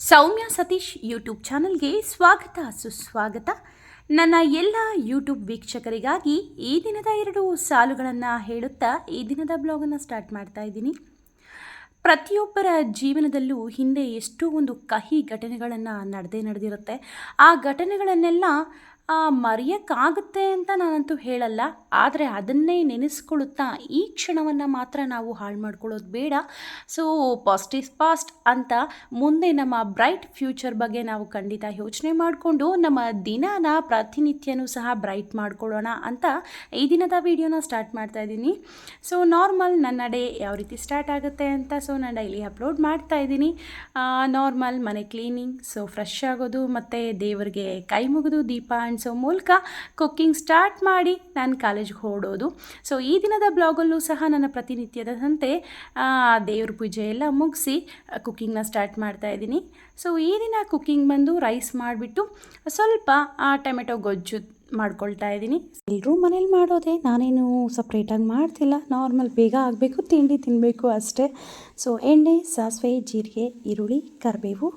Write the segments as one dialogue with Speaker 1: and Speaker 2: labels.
Speaker 1: ಸೌಮ್ಯ Satish YouTube ಚಾನಲ್ಗೆ ಸ್ವಾಗತ, ಸುಸ್ವಾಗತ. ನನ್ನ ಎಲ್ಲ ಯೂಟ್ಯೂಬ್ ವೀಕ್ಷಕರಿಗಾಗಿ ಈ ದಿನದ ಎರಡು ಸಾಲುಗಳನ್ನು ಹೇಳುತ್ತಾ ಈ ದಿನದ ಬ್ಲಾಗನ್ನು ಸ್ಟಾರ್ಟ್ ಮಾಡ್ತಾ ಇದ್ದೀನಿ. ಪ್ರತಿಯೊಬ್ಬರ ಜೀವನದಲ್ಲೂ ಹಿಂದೆ ಎಷ್ಟೋ ಒಂದು ಕಹಿ ಘಟನೆಗಳನ್ನು ನಡೆದೇ ನಡೆದಿರುತ್ತೆ. ಆ ಘಟನೆಗಳನ್ನೆಲ್ಲ ಮರೆಯೋಕ್ಕಾಗುತ್ತೆ ಅಂತ ನಾನಂತೂ ಹೇಳಲ್ಲ. ಆದರೆ ಅದನ್ನೇ ನೆನೆಸ್ಕೊಳ್ಳುತ್ತಾ ಈ ಕ್ಷಣವನ್ನು ಮಾತ್ರ ನಾವು ಹಾಳು ಮಾಡ್ಕೊಳ್ಳೋದು ಬೇಡ. ಸೊ ಪಾಸ್ಟ್ ಈಸ್ ಪಾಸ್ಟ್ ಅಂತ ಮುಂದೆ ನಮ್ಮ ಬ್ರೈಟ್ ಫ್ಯೂಚರ್ ಬಗ್ಗೆ ನಾವು ಖಂಡಿತ ಯೋಚನೆ ಮಾಡಿಕೊಂಡು ನಮ್ಮ ದಿನನ, ಪ್ರತಿನಿತ್ಯನೂ ಸಹ ಬ್ರೈಟ್ ಮಾಡ್ಕೊಳ್ಳೋಣ ಅಂತ ಈ ದಿನದ ವಿಡಿಯೋನ ಸ್ಟಾರ್ಟ್ ಮಾಡ್ತಾ ಇದ್ದೀನಿ. ಸೊ ನಾರ್ಮಲ್ ನನ್ನ ಡೇ ಯಾವ ರೀತಿ ಸ್ಟಾರ್ಟ್ ಆಗುತ್ತೆ ಅಂತ ಸೊ ನಾನು ಡೈಲಿ ಅಪ್ಲೋಡ್ ಮಾಡ್ತಾ ಇದ್ದೀನಿ. ನಾರ್ಮಲ್ ಮನೆ ಕ್ಲೀನಿಂಗ್ ಸೊ ಫ್ರೆಶ್ ಆಗೋದು, ಮತ್ತು ದೇವರಿಗೆ ಕೈ ಮುಗಿದು ದೀಪ ಅಂಟಿಸೋ ಮೂಲಕ ಕುಕ್ಕಿಂಗ್ ಸ್ಟಾರ್ಟ್ ಮಾಡಿ ನಾನು ಕಾಲೇಜ್ಗೆ ಹೊರಡೋದು. ಸೊ ಈ ದಿನದ ಬ್ಲಾಗಲ್ಲೂ ಸಹ ನನ್ನ ಪ್ರತಿನಿತ್ಯದಂತೆ ಆ, ದೇವ್ರ ಪೂಜೆ ಎಲ್ಲ ಮುಗಿಸಿ ಕುಕ್ಕಿಂಗ್ನ ಸ್ಟಾರ್ಟ್ ಮಾಡ್ತಾ ಇದ್ದೀನಿ. ಸೊ ಈ ದಿನ ಕುಕ್ಕಿಂಗ್ ಬಂದು ರೈಸ್ ಮಾಡಿಬಿಟ್ಟು ಸ್ವಲ್ಪ ಟೊಮೆಟೊ ಗೊಜ್ಜು ಮಾಡ್ಕೊಳ್ತಾ ಇದ್ದೀನಿ. ಎಲ್ಲರೂ ಮನೇಲಿ ಮಾಡೋದೆ ನಾನೇನು ಸಪ್ರೇಟಾಗಿ ಮಾಡ್ತಿಲ್ಲ. ನಾರ್ಮಲ್ ಬೇಗ ಆಗಬೇಕು ತಿಂಡಿ ತಿನ್ನಬೇಕು ಅಷ್ಟೇ. ಸೊ ಎಣ್ಣೆ ಸಾಸಿವೆ ಜೀರಿಗೆ ಈರುಳ್ಳಿ ಕರಿಬೇವು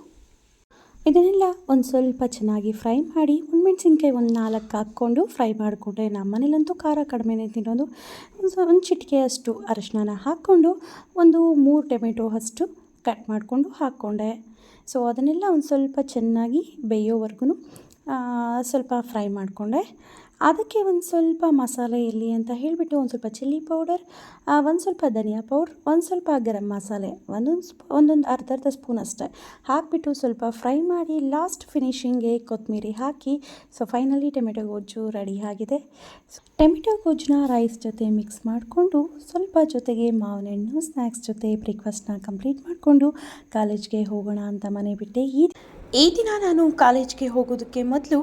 Speaker 1: ಇದನ್ನೆಲ್ಲ ಒಂದು ಸ್ವಲ್ಪ ಚೆನ್ನಾಗಿ ಫ್ರೈ ಮಾಡಿ, ಹುಣ್ಮೆಣ್ಸಿನ್ಕಾಯಿ ಒಂದು ನಾಲ್ಕು ಹಾಕ್ಕೊಂಡು ಫ್ರೈ ಮಾಡಿಕೊಂಡ್ರೆ ನಮ್ಮ ಮನೇಲಂತೂ ಖಾರ ಕಡಿಮೆನೇ ತಿನ್ನೋದು. ಒಂದು ಒಂದು ಚಿಟಿಕೆಯಷ್ಟು ಅರಶಿನ ಹಾಕ್ಕೊಂಡು ಒಂದು ಮೂರು ಟೊಮೆಟೊ ಅಷ್ಟು ಕಟ್ ಮಾಡಿಕೊಂಡು ಹಾಕ್ಕೊಂಡೆ. ಸೊ ಅದನ್ನೆಲ್ಲ ಒಂದು ಸ್ವಲ್ಪ ಚೆನ್ನಾಗಿ ಬೇಯೋವರೆಗೂ ಸ್ವಲ್ಪ ಫ್ರೈ ಮಾಡಿಕೊಂಡೆ. ಅದಕ್ಕೆ ಒಂದು ಸ್ವಲ್ಪ ಮಸಾಲೆ ಇರಲಿ ಅಂತ ಹೇಳಿಬಿಟ್ಟು ಒಂದು ಸ್ವಲ್ಪ ಚಿಲ್ಲಿ ಪೌಡರ್ ಒಂದು ಸ್ವಲ್ಪ ಧನಿಯಾ ಪೌಡ್ರ್, ಒಂದು ಸ್ವಲ್ಪ ಗರಂ ಮಸಾಲೆ, ಒಂದೊಂದು ಸ್ಪ್, ಒಂದೊಂದು ಅರ್ಧ ಅರ್ಧ ಸ್ಪೂನ್ ಅಷ್ಟೇ ಹಾಕಿಬಿಟ್ಟು ಸ್ವಲ್ಪ ಫ್ರೈ ಮಾಡಿ ಲಾಸ್ಟ್ ಫಿನಿಷಿಂಗ್ಗೆ ಕೊತ್ತಂಬರಿ ಹಾಕಿ, ಸೊ ಫೈನಲಿ ಟೊಮೆಟೊ ಗೊಜ್ಜು ರೆಡಿ ಆಗಿದೆ. ಟೊಮೆಟೊ ಗೊಜ್ಜನ್ನ ರೈಸ್ ಜೊತೆ ಮಿಕ್ಸ್ ಮಾಡಿಕೊಂಡು ಸ್ವಲ್ಪ ಜೊತೆಗೆ ಮಾವಿನ ಹಣ್ಣು ಸ್ನ್ಯಾಕ್ಸ್ ಜೊತೆ ಬ್ರೇಕ್ಫಾಸ್ಟ್ನ ಕಂಪ್ಲೀಟ್ ಮಾಡಿಕೊಂಡು ಕಾಲೇಜ್ಗೆ ಹೋಗೋಣ ಅಂತ ಮನೆ ಬಿಟ್ಟೆ. ಈ ಈ ದಿನ ನಾನು ಕಾಲೇಜ್ಗೆ ಹೋಗೋದಕ್ಕೆ ಮೊದಲು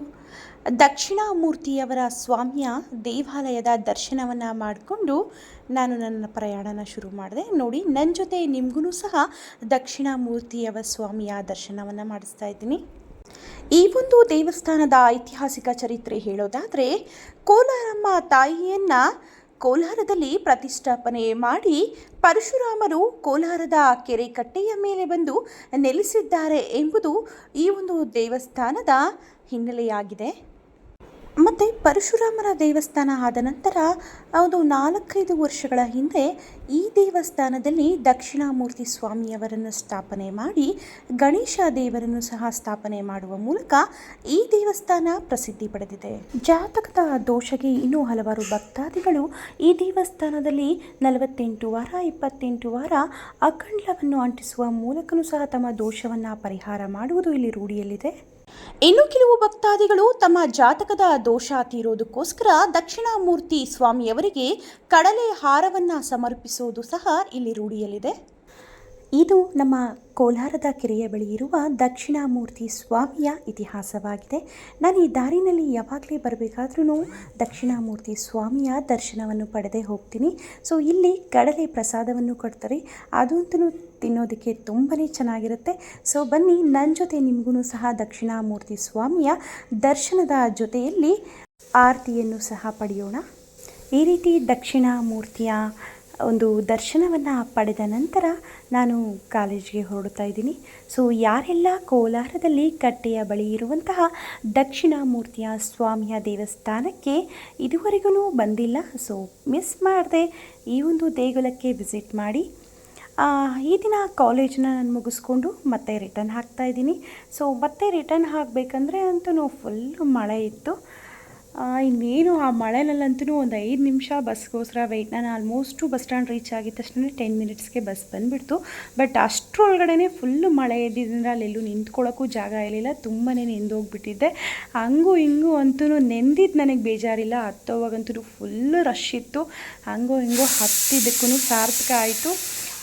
Speaker 1: ದಕ್ಷಿಣಾಮೂರ್ತಿಯವರ ಸ್ವಾಮಿಯ ದೇವಾಲಯದ ದರ್ಶನವನ್ನು ಮಾಡಿಕೊಂಡು ನಾನು ನನ್ನ ಪ್ರಯಾಣನ ಶುರು ಮಾಡಿದೆ. ನೋಡಿ ನನ್ನ ಜೊತೆ ನಿಮಗೂ ಸಹ ದಕ್ಷಿಣಾಮೂರ್ತಿಯವರ ಸ್ವಾಮಿಯ ದರ್ಶನವನ್ನು ಮಾಡಿಸ್ತಾ ಇದ್ದೀನಿ. ಈ ಒಂದು ದೇವಸ್ಥಾನದ ಐತಿಹಾಸಿಕ ಚರಿತ್ರೆ ಹೇಳೋದಾದರೆ, ಕೋಲಾರಮ್ಮ ತಾಯಿಯನ್ನು ಕೋಲಾರದಲ್ಲಿ ಪ್ರತಿಷ್ಠಾಪನೆ ಮಾಡಿ ಪರಶುರಾಮರು ಕೋಲಾರದ ಕೆರೆ ಕಟ್ಟೆಯ ಮೇಲೆ ಬಂದು ನೆಲೆಸಿದ್ದಾರೆ ಎಂಬುದು ಈ ಒಂದು ದೇವಸ್ಥಾನದ ಹಿನ್ನೆಲೆಯಾಗಿದೆ. ಮತ್ತು ಪರಶುರಾಮನ ದೇವಸ್ಥಾನ ಆದ ನಂತರ ಒಂದು ನಾಲ್ಕೈದು ವರ್ಷಗಳ ಹಿಂದೆ ಈ ದೇವಸ್ಥಾನದಲ್ಲಿ ದಕ್ಷಿಣಾಮೂರ್ತಿ ಸ್ವಾಮಿಯವರನ್ನು ಸ್ಥಾಪನೆ ಮಾಡಿ ಗಣೇಶ ದೇವರನ್ನು ಸಹ ಸ್ಥಾಪನೆ ಮಾಡುವ ಮೂಲಕ ಈ ದೇವಸ್ಥಾನ ಪ್ರಸಿದ್ಧಿ ಪಡೆದಿದೆ. ಜಾತಕದ ದೋಷಗೆ ಇನ್ನೂ ಹಲವಾರು ಭಕ್ತಾದಿಗಳು ಈ ದೇವಸ್ಥಾನದಲ್ಲಿ ನಲವತ್ತೆಂಟು ವಾರ, ಇಪ್ಪತ್ತೆಂಟು ವಾರ ಅಖಂಡವನ್ನು ಅಂಟಿಸುವ ಮೂಲಕನೂ ಸಹ ತಮ್ಮ ದೋಷವನ್ನು ಪರಿಹಾರ ಮಾಡುವುದು ಇಲ್ಲಿ ರೂಢಿಯಲ್ಲಿದೆ. ಇನ್ನು ಕೆಲವು ಭಕ್ತಾದಿಗಳು ತಮ್ಮ ಜಾತಕದ ದೋಷ ತೀರೋದಕ್ಕೋಸ್ಕರ ದಕ್ಷಿಣಾಮೂರ್ತಿ ಸ್ವಾಮಿಯವರಿಗೆ ಕಡಲೆ ಹಾರವನ್ನು ಸಮರ್ಪಿಸುವುದು ಸಹ ಇಲ್ಲಿ ರೂಢಿಯಲ್ಲಿದೆ. ಇದು ನಮ್ಮ ಕೋಲಾರದ ಕೆರೆಯ ಬಳಿ ಇರುವ ದಕ್ಷಿಣಾಮೂರ್ತಿ ಸ್ವಾಮಿಯ ಇತಿಹಾಸವಾಗಿದೆ. ನಾನು ಈ ದಾರಿನಲ್ಲಿ ಯಾವಾಗಲೇ ಬರಬೇಕಾದ್ರೂ ದಕ್ಷಿಣಾಮೂರ್ತಿ ಸ್ವಾಮಿಯ ದರ್ಶನವನ್ನು ಪಡೆದೇ ಹೋಗ್ತೀನಿ. ಸೊ, ಇಲ್ಲಿ ಕಡಲೆ ಪ್ರಸಾದವನ್ನು ಕೊಡ್ತಾರೆ. ಅದಂತೂ ತಿನ್ನೋದಕ್ಕೆ ತುಂಬಾ ಚೆನ್ನಾಗಿರುತ್ತೆ. ಸೊ ಬನ್ನಿ ನನ್ನ ಜೊತೆ ನಿಮಗೂ ಸಹ ದಕ್ಷಿಣಾಮೂರ್ತಿ ಸ್ವಾಮಿಯ ದರ್ಶನದ ಜೊತೆಯಲ್ಲಿ ಆರತಿಯನ್ನು ಸಹ ಪಡೆಯೋಣ. ಈ ರೀತಿ ದಕ್ಷಿಣಾಮೂರ್ತಿಯ ಒಂದು ದರ್ಶನವನ್ನು ಪಡೆದ ನಂತರ ನಾನು ಕಾಲೇಜ್ಗೆ ಹೊರಡ್ತಾ ಇದ್ದೀನಿ. ಸೊ ಯಾರೆಲ್ಲ ಕೋಲಾರದಲ್ಲಿ ಕಟ್ಟೆಯ ಬಳಿ ಇರುವಂತಹ ದಕ್ಷಿಣಾಮೂರ್ತಿಯ ಸ್ವಾಮಿಯ ದೇವಸ್ಥಾನಕ್ಕೆ ಇದುವರೆಗೂ ಬಂದಿಲ್ಲ. ಸೊ ಮಿಸ್ ಮಾಡದೆ ಈ ಒಂದು ದೇಗುಲಕ್ಕೆ ವಿಸಿಟ್ ಮಾಡಿ. ಈ ದಿನ ಕಾಲೇಜನ್ನ ನಾನು ಮುಗಿಸ್ಕೊಂಡು ಮತ್ತೆ ರಿಟರ್ನ್ ಹಾಕ್ತಾ ಇದ್ದೀನಿ. ಸೊ ಮತ್ತೆ ರಿಟರ್ನ್ ಹಾಕಬೇಕಂದ್ರೆ ಅಂತೂ ಫುಲ್ಲು ಮಳೆ ಇತ್ತು. ಇನ್ನೇನು ಆ ಮಳೆನಲ್ಲಂತೂ ಒಂದು ಐದು ನಿಮಿಷ ಬಸ್ಗೋಸ್ಕರ ವೆಯ್ಟ್ ನಾನು ಆಲ್ಮೋಸ್ಟು ಬಸ್ ಸ್ಟ್ಯಾಂಡ್ ರೀಚ್ ಆಗಿದ ತಕ್ಷಣ ಟೆನ್ ಮಿನಿಟ್ಸ್ಗೆ ಬಸ್ ಬಂದುಬಿಡ್ತು. ಬಟ್ ಅಷ್ಟರೊಳಗಡೆ ಫುಲ್ಲು ಮಳೆ ಇದ್ದಿದ್ದರಿಂದ ಅಲ್ಲೆಲ್ಲೂ ನಿಂತ್ಕೊಳ್ಳೋಕ್ಕೂ ಜಾಗ ಇರಲಿಲ್ಲ. ತುಂಬಾ ನೆಂದೋಗ್ಬಿಟ್ಟಿದ್ದೆ. ಹಂಗೂ ಹಿಂಗೂ ಅಂತೂ ನೆಂದಿದ್ದು ನನಗೆ ಬೇಜಾರಿಲ್ಲ. ಹತ್ತೋವಾಗಂತೂ ಫುಲ್ಲು ರಶ್ ಇತ್ತು. ಹಂಗೋ ಹಿಂಗೋ ಹತ್ತಿದ್ದಕ್ಕೂ ಸಾರ್ಥಕ ಆಯಿತು.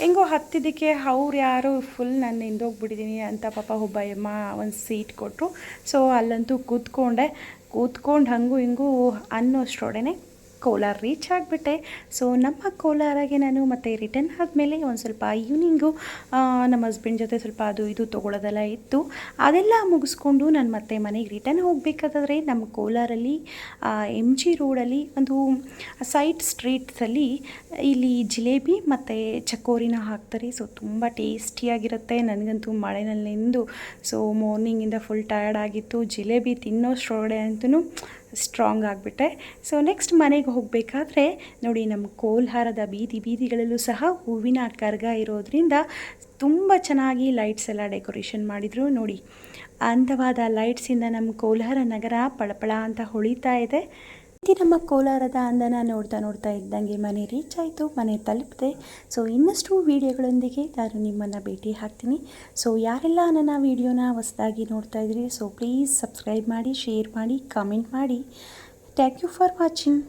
Speaker 1: ಹೆಂಗೋ ಹತ್ತಿದ್ದಕ್ಕೆ ಅವ್ರು ಯಾರೋ ಫುಲ್ ನಾನು ಹಿಂದೋಗ್ಬಿಟ್ಟಿದ್ದೀನಿ ಅಂತ ಪಾಪ ಒಬ್ಬ ಅಮ್ಮ ಒಂದು ಸೀಟ್ ಕೊಟ್ಟರು ಸೊ ಅಲ್ಲಂತೂ ಕೂತ್ಕೊಂಡೆ. ಕೂತ್ಕೊಂಡು ಹಂಗೂ ಹಿಂಗೂ ಅನ್ನೋಷ್ಟರೊಡನೆ ಕೋಲಾರ ರೀಚ್ ಆಗಿಬಿಟ್ಟೆ. ಸೊ ನಮ್ಮ ಕೋಲಾರಾಗೆ ನಾನು ಮತ್ತೆ ರಿಟರ್ನ್ ಆದಮೇಲೆ ಒಂದು ಸ್ವಲ್ಪ ಈವ್ನಿಂಗು ನಮ್ಮ ಹಸ್ಬೆಂಡ್ ಜೊತೆ ಸ್ವಲ್ಪ ಅದು ಇದು ತೊಗೊಳೋದೆಲ್ಲ ಇತ್ತು. ಅದೆಲ್ಲ ಮುಗಿಸ್ಕೊಂಡು ನಾನು ಮತ್ತೆ ಮನೆಗೆ ರಿಟರ್ನ್ ಹೋಗಬೇಕಾದ್ರೆ ನಮ್ಮ ಕೋಲಾರಲ್ಲಿ ಎಂ ಜಿ ರೋಡಲ್ಲಿ ಒಂದು ಸೈಡ್ ಸ್ಟ್ರೀಟ್ಸಲ್ಲಿ ಇಲ್ಲಿ ಜಿಲೇಬಿ ಮತ್ತು ಚಕೋರಿನ ಹಾಕ್ತಾರೆ. ಸೊ ತುಂಬ ಟೇಸ್ಟಿಯಾಗಿರುತ್ತೆ ನನಗಂತೂ ಮಳೆನಲ್ಲಿ ನೆಂದು ಸೊ ಮಾರ್ನಿಂಗಿಂದ ಫುಲ್ ಟಯರ್ಡ್ ಆಗಿತ್ತು. ಜಿಲೇಬಿ ತಿನ್ನೋಷ್ಟ್ರೊಳಗಡೆ ಅಂತೂ ಸ್ಟ್ರಾಂಗ್ ಆಗಿಬಿಟ್ಟೆ. ಸೊ ನೆಕ್ಸ್ಟ್ ಮನೆಗೆ ಹೋಗಬೇಕಾದ್ರೆ ನೋಡಿ ನಮ್ಮ ಕೋಲ್ಹಾರದ ಬೀದಿ ಬೀದಿಗಳಲ್ಲೂ ಸಹ ಹೂವಿನ ಕರ್ಗ ಇರೋದ್ರಿಂದ ತುಂಬ ಚೆನ್ನಾಗಿ ಲೈಟ್ಸ್ ಎಲ್ಲ ಡೆಕೋರೇಷನ್ ಮಾಡಿದರು. ನೋಡಿ, ಅಂದವಾದ ಲೈಟ್ಸಿಂದ ನಮ್ಮ ಕೋಲಾರ ನಗರ ಪಳಪಳ ಅಂತ ಹೊಳಿತಾ ಇದೆ. ಇದು ನಮ್ಮ ಕೋಲಾರದ ಅಂದನ ನೋಡ್ತಾ ನೋಡ್ತಾ ಇದ್ದಂಗೆ ಮನೆ ರೀಚ್ ಆಯಿತು, ಮನೆ ತಲುಪಿದೆ. ಸೊ ಇನ್ನಷ್ಟು ವೀಡಿಯೋಗಳೊಂದಿಗೆ ನಾನು ನಿಮ್ಮನ್ನು ಭೇಟಿ ಹಾಕ್ತೀನಿ ಸೊ ಯಾರೆಲ್ಲ ನನ್ನ ವೀಡಿಯೋನ ಹೊಸದಾಗಿ ನೋಡ್ತಾ ಇದ್ದೀರಿ ಸೊ ಪ್ಲೀಸ್ ಸಬ್ಸ್ಕ್ರೈಬ್ ಮಾಡಿ ಶೇರ್ ಮಾಡಿ ಕಮೆಂಟ್ ಮಾಡಿ. Thank you for watching